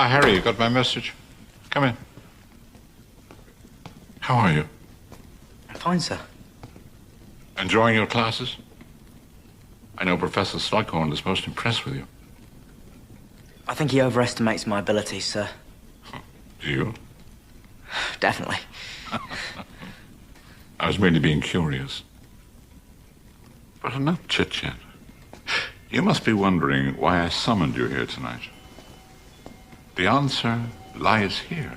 Ah, Harry, you got my message? Come in. How are you? Fine, sir. Enjoying your classes? I know Professor Slughorn is most impressed with you. I think he overestimates my abilities, sir. Do you? Definitely. I was merely being curious. But enough chit chat. You must be wondering why I summoned you here tonight. The answer lies here.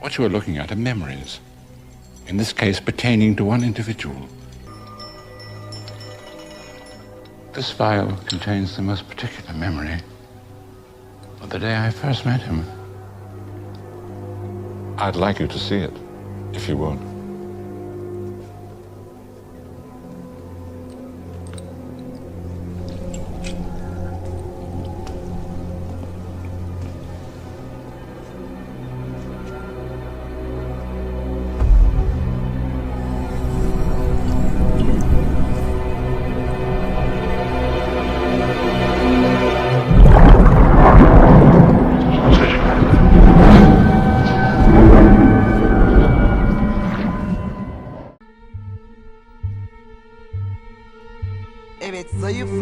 What you are looking at are memories. In this case, pertaining to one individual. This file contains the most particular memory of the day I first met him. I'd like you to see it, if you would.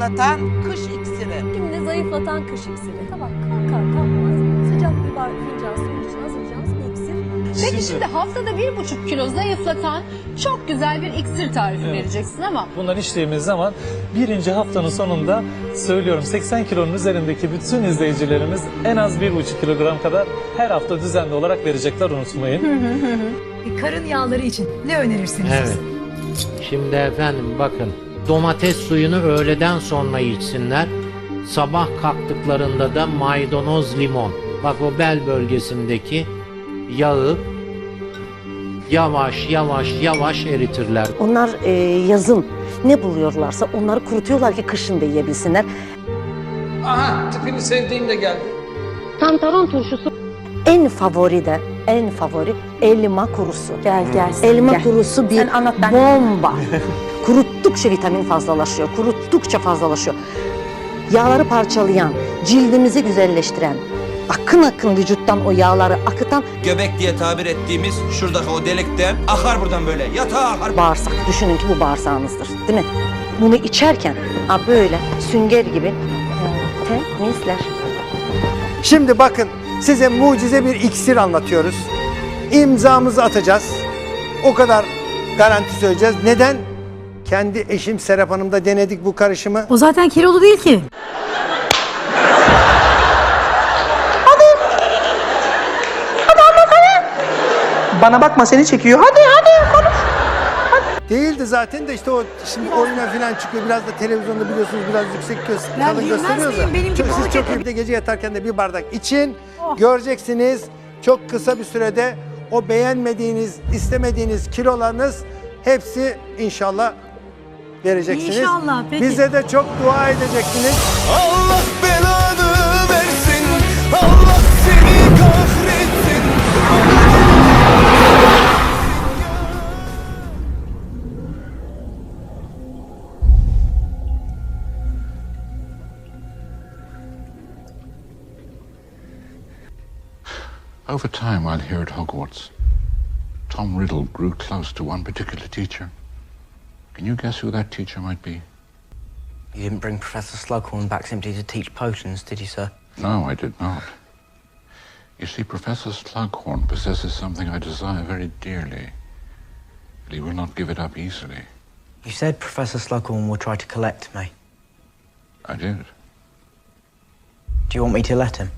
Zayıflatan kış iksiri. Şimdi zayıflatan kış iksiri. Sabah kalkar kalkmaz sıcak bir bar fincan suyun içine hazırlayacağınız bir iksir. Peki şimdi haftada bir buçuk kilo zayıflatan çok güzel bir iksir tarifi vereceksin ama Bunları içtiğimiz zaman birinci haftanın sonunda söylüyorum 80 kilonun üzerindeki bütün izleyicilerimiz en az 1,5 kilogram kadar her hafta düzenli olarak verecekler unutmayın. Karın yağları için ne önerirsiniz? Evet. Şimdi efendim bakın domates suyunu öğleden sonra içsinler. Sabah kalktıklarında da maydanoz limon. Bak o bel bölgesindeki yağı yavaş yavaş yavaş eritirler. Onlar e, yazın ne buluyorlarsa onları kurutuyorlar ki kışın da yiyebilsinler. Aha tipini sevdiğim de geldi. Tantaron turşusu en favori de en favori elma kurusu. Gel gel. Elma kurusu bir Sen anlat, ben- bomba. Kuruttukça vitamin fazlalaşıyor, kuruttukça fazlalaşıyor. Yağları parçalayan, cildimizi güzelleştiren, akın akın vücuttan o yağları akıtan Göbek diye tabir ettiğimiz şuradaki o delikten akar buradan böyle. Yatağa akar. bağırsak. Düşünün ki bu bağırsağınızdır, değil mi? Bunu içerken ha böyle sünger gibi e, temizler. Şimdi bakın size mucize bir iksir anlatıyoruz. İmzamızı atacağız. O kadar garanti söyleyeceğiz. Neden? Kendi eşim Serap Hanım'da denedik bu karışımı. O zaten kilolu değil ki. Bana bakma seni çekiyor. Hadi hadi konuş. Değildi zaten de işte o şimdi oyuna falan çıkıyor. Biraz da televizyonda biliyorsunuz biraz yüksek göz, Ben kalın bilmez gösteriyoruz miyim? da. Benim gibi Çok- Siz çok iyi bir de gece yatarken de bir bardak için göreceksiniz. Çok kısa bir sürede o beğenmediğiniz, istemediğiniz kilolarınız hepsi inşallah vereceksiniz. İnşallah, peki. Bize de çok dua edeceksiniz. Allah belanı versin. Allah seni kahretsin. Over time, while here at Hogwarts, Tom Riddle grew close to one particular teacher. Can you guess who that teacher might be? You didn't bring Professor Slughorn back simply to teach potions, did you, sir? No, I did not. You see, Professor Slughorn possesses something I desire very dearly, but he will not give it up easily. You said Professor Slughorn will try to collect me. I did. Do you want me to let him?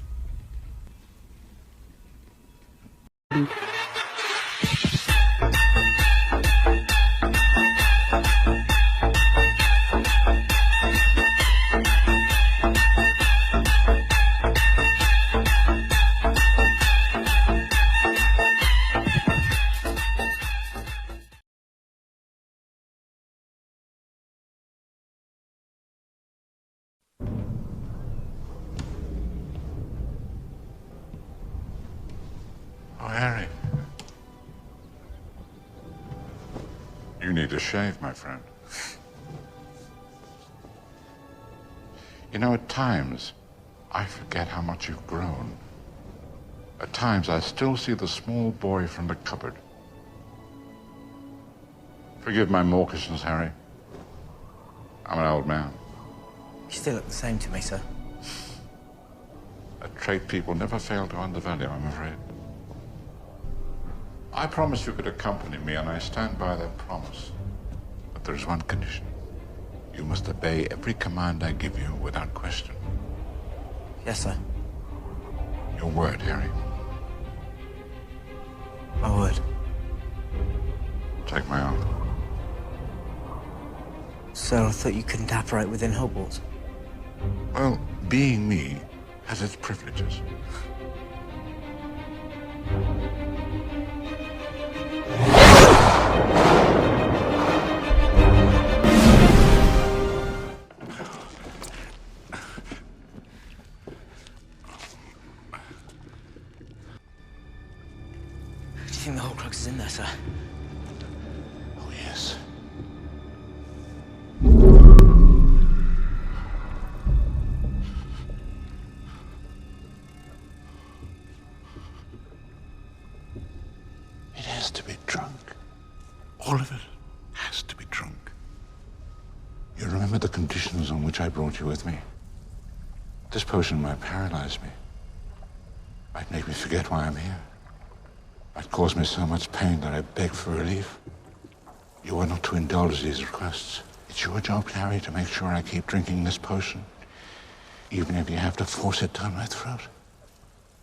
Need a shave, my friend. You know, at times, I forget how much you've grown. At times, I still see the small boy from the cupboard. Forgive my mawkishness, Harry. I'm an old man. You still look the same to me, sir. A trait people never fail to undervalue, I'm afraid. I promised you could accompany me, and I stand by that promise. There is one condition. You must obey every command I give you without question. Yes, sir. Your word, Harry. My word. Take my arm. Sir, I thought you couldn't operate within Hogwarts. Well, being me has its privileges. Oh, yes. It has to be drunk. All of it has to be drunk. You remember the conditions on which I brought you with me? This potion might paralyze me. Might make me forget why I'm here. Might cause me so much pain that I beg for relief. You are not to indulge these requests. It's your job, Harry, to make sure I keep drinking this potion. Even if you have to force it down my throat.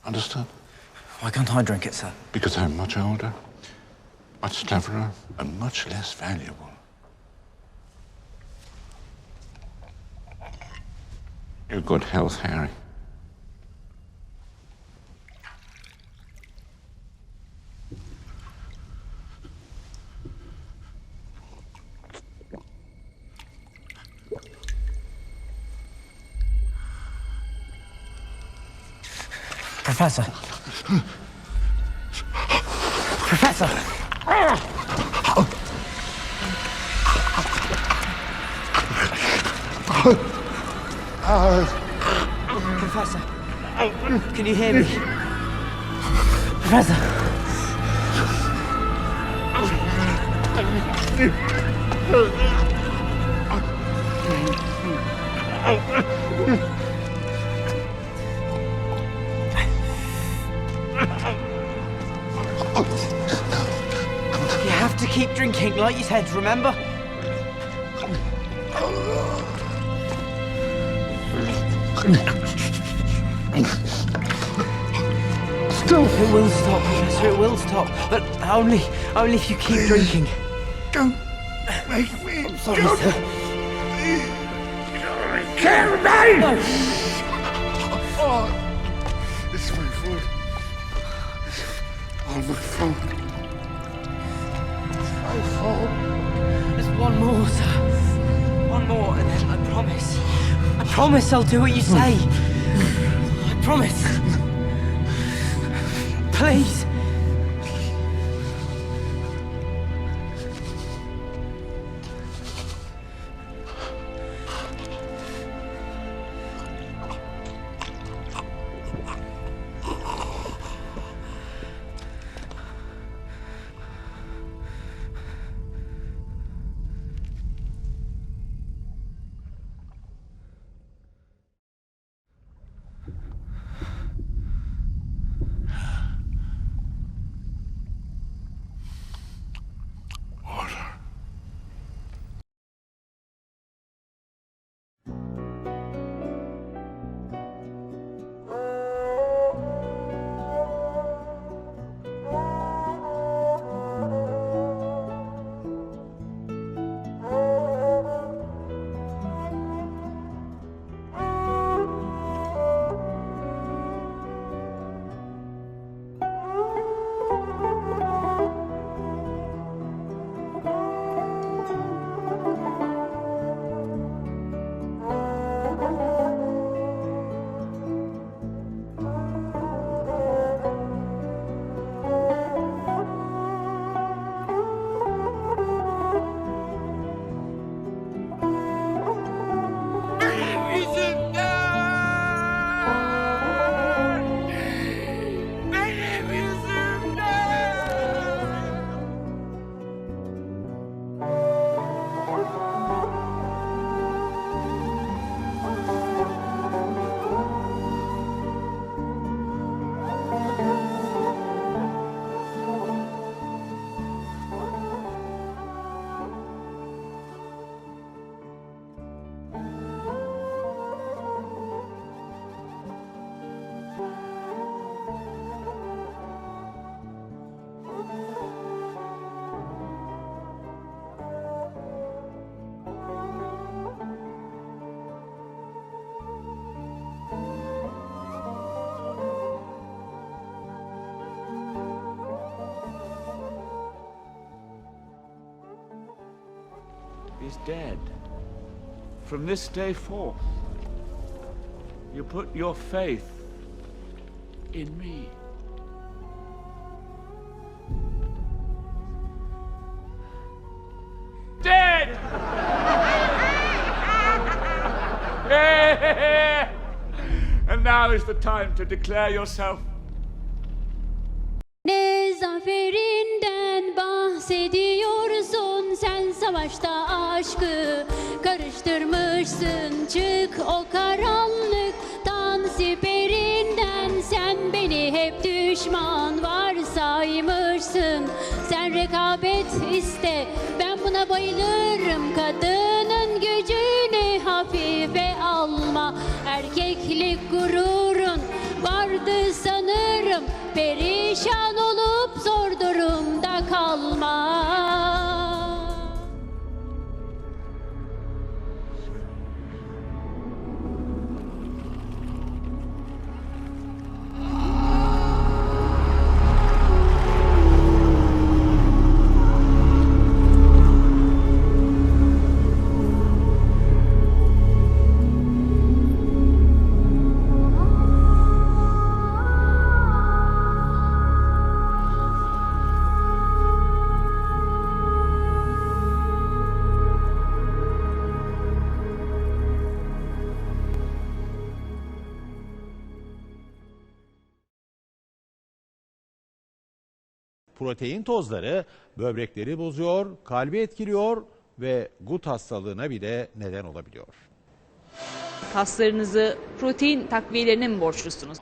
Understood? Why can't I drink it, sir? Because I'm much older, much cleverer, and much less valuable. Your good health, Harry. Professor. Professor! Professor, can you hear me? Professor! To keep drinking, like you said, remember? Stop! It will stop, Professor, it will stop. But only, only if you keep drinking. Don't make me I'm sorry, sir. kill me! No. Oh, it's my fault. All my fault. My fault. There's one more, sir. One more, and then I promise. I promise I'll do what you say. I promise. Please. Dead. From this day forth, you put your faith in me. Dead! and now is the time to declare yourself savaşta aşkı karıştırmışsın. Çık o karanlıktan siperinden. Sen beni hep düşman varsaymışsın sen rekabet iste ben buna bayılırım. Kadının gücünü hafife alma. Erkeklik gururun vardı sanırım. Perişan Protein tozları böbrekleri bozuyor, kalbi etkiliyor ve gut hastalığına bile neden olabiliyor. Kaslarınızı protein takviyelerine mi borçlusunuz?